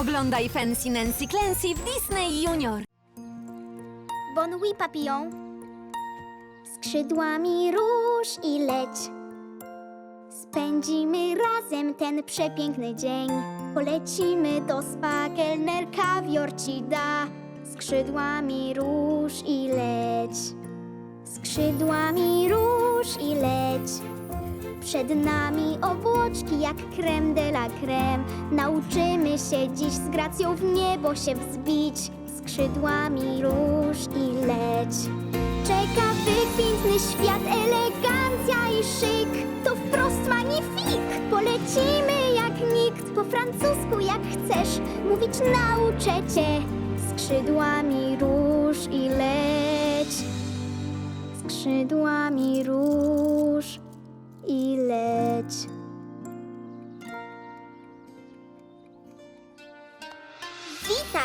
Oglądaj Fancy Nancy Clancy w Disney Junior. Bon papillon. Skrzydłami róż i leć. Spędzimy razem ten przepiękny dzień. Polecimy do spa, kelner kawior ci da. Skrzydłami róż i leć. Skrzydłami róż i leć. Przed nami obłoczki jak creme de la creme. Nauczymy się dziś z gracją w niebo się wzbić. Skrzydłami róż i leć. Czeka wykwintny świat, elegancja i szyk. To wprost magnifik. Polecimy jak nikt, po francusku jak chcesz. Mówić nauczę cię. Skrzydłami róż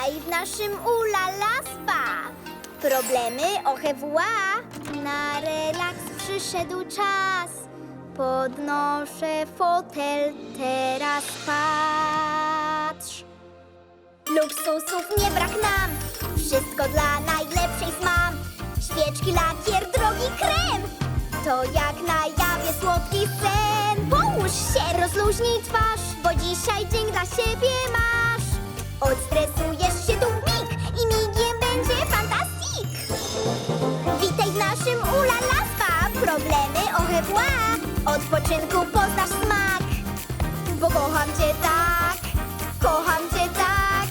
Witaj w naszym Ulala Spa. Problemy OHWA. Na relaks przyszedł czas. Podnoszę fotel, teraz patrz. Luksusów nie brak nam. Wszystko dla najlepszej z mam. Świeczki, lakier, drogi krem. To jak na jawie słodki sen. Połóż się, rozluźnij twarz, bo dzisiaj dzień dla siebie masz. Problemy OHWA. Odpoczynku poznasz smak. Bo kocham cię tak, kocham cię tak.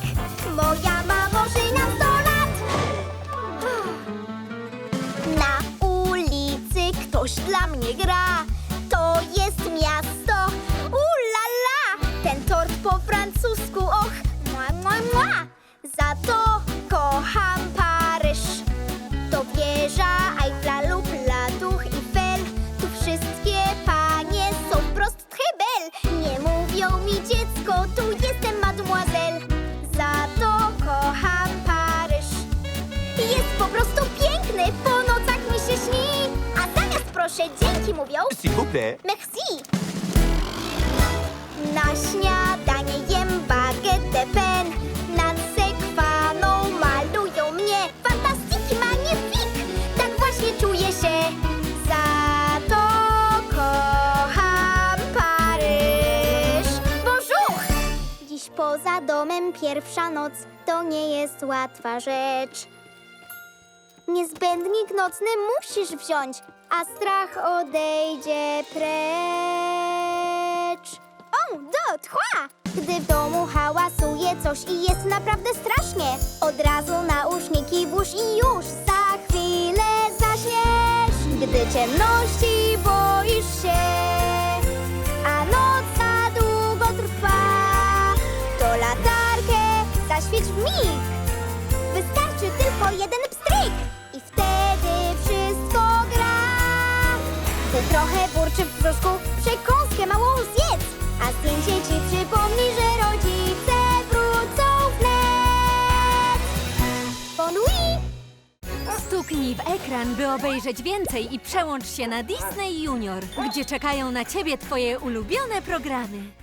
Moja mamożyna sto lat. Na ulicy ktoś dla mnie gra. To jest miasto. Ulala! Ten tort po francusku, och, mua, mua, mua. Za to kocham Paryż. To wieża po prostu piękny, po nocach mi się śni. A zamiast proszę dzięki mówią S'il vous plaît. merci. Na śniadanie jem baguette pen. Nad sekwaną malują mnie. Fantastiki, magnifique. Tak właśnie czuję się. Za to kocham Paryż. Bonjour! Dziś poza domem pierwsza noc to nie jest łatwa rzecz. Niezbędnik nocny musisz wziąć, a strach odejdzie precz. On, do, tchła! Gdy w domu hałasuje coś i jest naprawdę strasznie, od razu nauśniki włóż i już za chwilę zaśniesz. Gdy ciemności boisz się, a noc za długo trwa, to latarkę zaświeć w mig. Wystarczy tylko jeden pstryk trochę burczy w brzuszku, przekąskę małą zjedz, a zdjęcie ci przypomni, że rodzice wrócą wnet. Bon! Stuknij w ekran, by obejrzeć więcej i przełącz się na Disney Junior, gdzie czekają na ciebie twoje ulubione programy.